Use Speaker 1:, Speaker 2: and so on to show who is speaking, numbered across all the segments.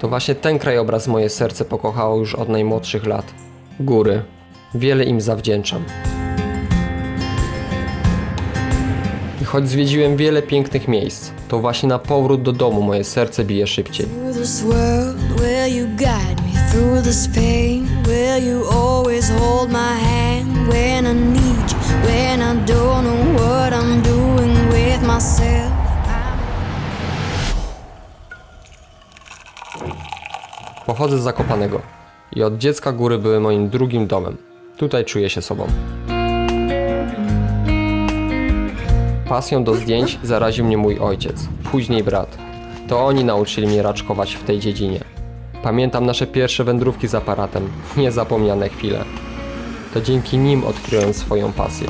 Speaker 1: To właśnie ten krajobraz moje serce pokochało już od najmłodszych lat. Góry. Wiele im zawdzięczam. I choć zwiedziłem wiele pięknych miejsc, to właśnie na powrót do domu moje serce bije szybciej.
Speaker 2: When I don't know what I'm doing with myself.
Speaker 1: Pochodzę z Zakopanego i od dziecka góry były moim drugim domem. Tutaj czuję się sobą. Pasją do zdjęć zaraził mnie mój ojciec, później brat. To oni nauczyli mnie raczkować w tej dziedzinie. Pamiętam nasze pierwsze wędrówki z aparatem, niezapomniane chwile. To dzięki nim odkryłem swoją pasję.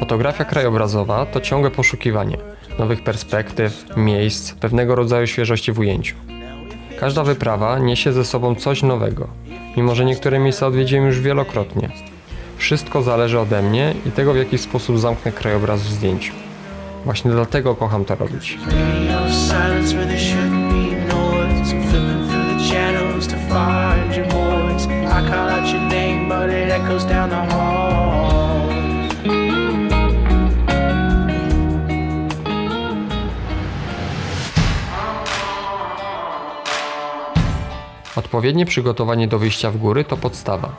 Speaker 1: Fotografia krajobrazowa to ciągłe poszukiwanie nowych perspektyw, miejsc, pewnego rodzaju świeżości w ujęciu. Każda wyprawa niesie ze sobą coś nowego, mimo że niektóre miejsca odwiedziłem już wielokrotnie. Wszystko zależy ode mnie i tego, w jaki sposób zamknę krajobraz w zdjęciu. Właśnie dlatego kocham to robić. Odpowiednie przygotowanie do wyjścia w góry to podstawa.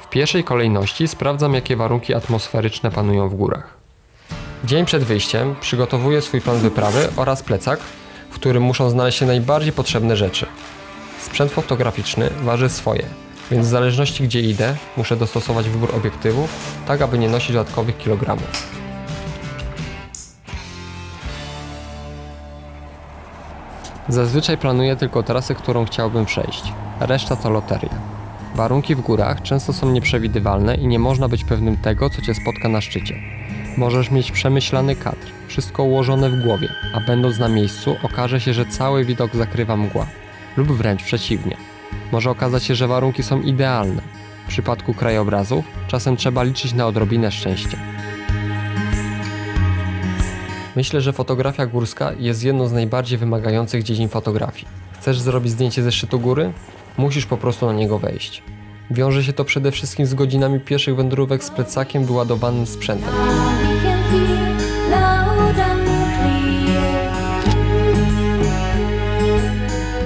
Speaker 1: W pierwszej kolejności sprawdzam, jakie warunki atmosferyczne panują w górach. Dzień przed wyjściem przygotowuję swój plan wyprawy oraz plecak, w którym muszą znaleźć się najbardziej potrzebne rzeczy. Sprzęt fotograficzny waży swoje, więc w zależności gdzie idę, muszę dostosować wybór obiektywów, tak aby nie nosić dodatkowych kilogramów. Zazwyczaj planuję tylko trasę, którą chciałbym przejść. Reszta to loteria. Warunki w górach często są nieprzewidywalne i nie można być pewnym tego, co cię spotka na szczycie. Możesz mieć przemyślany kadr, wszystko ułożone w głowie, a będąc na miejscu okaże się, że cały widok zakrywa mgła. Lub wręcz przeciwnie. Może okazać się, że warunki są idealne. W przypadku krajobrazów czasem trzeba liczyć na odrobinę szczęścia. Myślę, że fotografia górska jest jedną z najbardziej wymagających dziedzin fotografii. Chcesz zrobić zdjęcie ze szczytu góry? Musisz po prostu na niego wejść. Wiąże się to przede wszystkim z godzinami pieszych wędrówek z plecakiem wyładowanym sprzętem.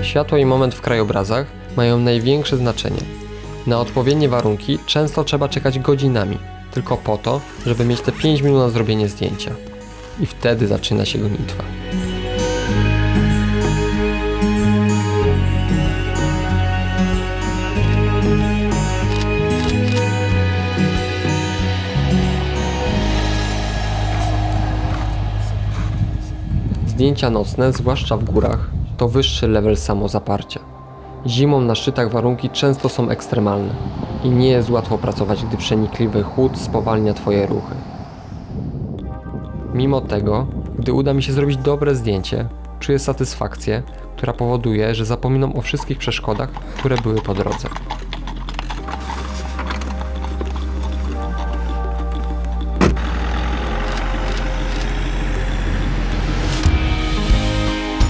Speaker 1: Światło i moment w krajobrazach mają największe znaczenie. Na odpowiednie warunki często trzeba czekać godzinami, tylko po to, żeby mieć te 5 minut na zrobienie zdjęcia. I wtedy zaczyna się gonitwa. Zdjęcia nocne, zwłaszcza w górach, to wyższy level samozaparcia. Zimą na szczytach warunki często są ekstremalne i nie jest łatwo pracować, gdy przenikliwy chłód spowalnia Twoje ruchy. Mimo tego, gdy uda mi się zrobić dobre zdjęcie, czuję satysfakcję, która powoduje, że zapominam o wszystkich przeszkodach, które były po drodze.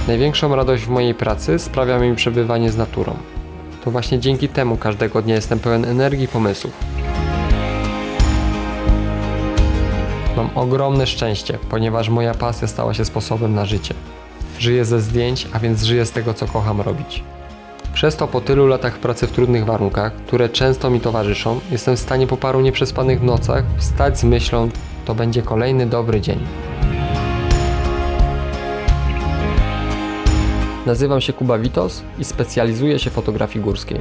Speaker 1: Największą radość w mojej pracy sprawia mi przebywanie z naturą. To właśnie dzięki temu każdego dnia jestem pełen energii i pomysłów. Mam ogromne szczęście, ponieważ moja pasja stała się sposobem na życie. Żyję ze zdjęć, a więc żyję z tego, co kocham robić. Przez to po tylu latach pracy w trudnych warunkach, które często mi towarzyszą, jestem w stanie po paru nieprzespanych nocach wstać z myślą, to będzie kolejny dobry dzień. Nazywam się Kuba Witos i specjalizuję się w fotografii górskiej.